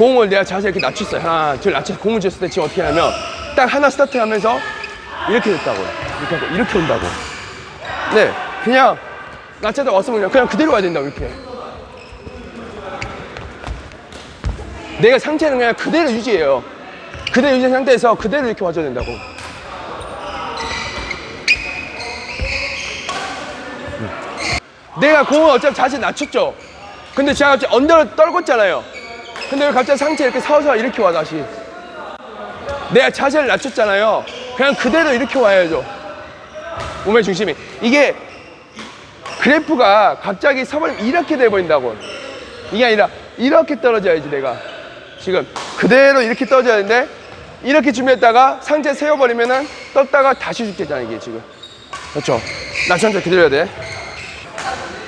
공을 내가 자세 이렇게 낮췄어요. 하나, 둘 낮춰서 공을 줬을 때 지금 어떻게 하냐면 딱 하나 스타트 하면서 이렇게 됐다고요. 이렇게 하고 이렇게 온다고. 네, 그냥 낮춰서 왔으면 그냥 그대로 와야 된다고 이렇게. 내가 상체는 그냥 그대로 유지해요. 그대로 유지한 상태에서 그대로 이렇게 와줘야 된다고. 내가 공을 어차피 자세 낮췄죠. 근데 제가 언더를 떨궜잖아요. 근데 왜 갑자기 상체 이렇게 서서 이렇게 와 다시. 내가 자세를 낮췄잖아요. 그냥 그대로 이렇게 와야죠. 몸의 중심이. 이게 그래프가 갑자기 서버리면 이렇게 돼버린다고. 이게 아니라 이렇게 떨어져야지 내가. 지금 그대로 이렇게 떨어져야 되는데 이렇게 준비했다가 상체 세워버리면은 떴다가 다시 죽겠잖아 이게 지금. 그렇죠. 낮췄는데 그대로 해야 돼.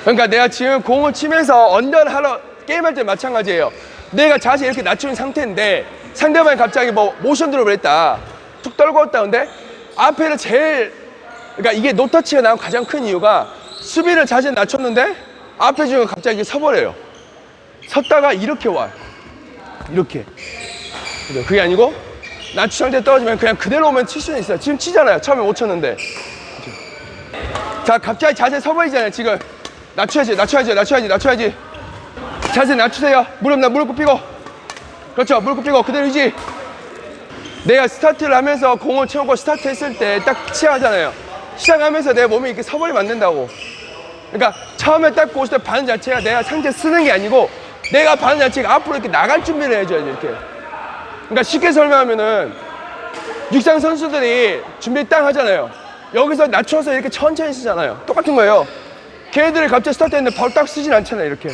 그러니까 내가 지금 공을 치면서 언더를 하러 게임할 때 마찬가지예요. 내가 자세 이렇게 낮춘 상태인데 상대방이 갑자기 뭐 모션 드롭을 했다. 툭 떨궜다. 근데 앞에를 제일 그러니까 이게 노터치가 나온 가장 큰 이유가 수비를 자세 낮췄는데 앞에 지금 갑자기 서버려요. 섰다가 이렇게 와. 이렇게. 그게 아니고 낮춘 상태 떨어지면 그냥 그대로 오면 칠 수는 있어요. 지금 치잖아요. 처음에 못 쳤는데. 자, 갑자기 자세 서버리잖아요, 지금. 낮춰야지, 낮춰야지, 낮춰야지, 낮춰야지. 자세 낮추세요. 무릎, 나 무릎 굽히고. 그렇죠, 무릎 굽히고. 그대로 유지. 내가 스타트를 하면서 공을 채우고 스타트 했을 때 딱 치하잖아요. 시작하면서 내 몸이 이렇게 서버리면 안 된다고. 그러니까 처음에 딱때 반응 자체가 내가 상체 쓰는 게 아니고 내가 반응 자체가 앞으로 이렇게 나갈 준비를 해줘야지, 이렇게. 그러니까 쉽게 설명하면은 육상 선수들이 준비 땅 하잖아요. 여기서 낮춰서 이렇게 천천히 쓰잖아요. 똑같은 거예요. 걔네들이 갑자기 스타트 했는데 바로 딱 쓰진 않잖아요, 이렇게.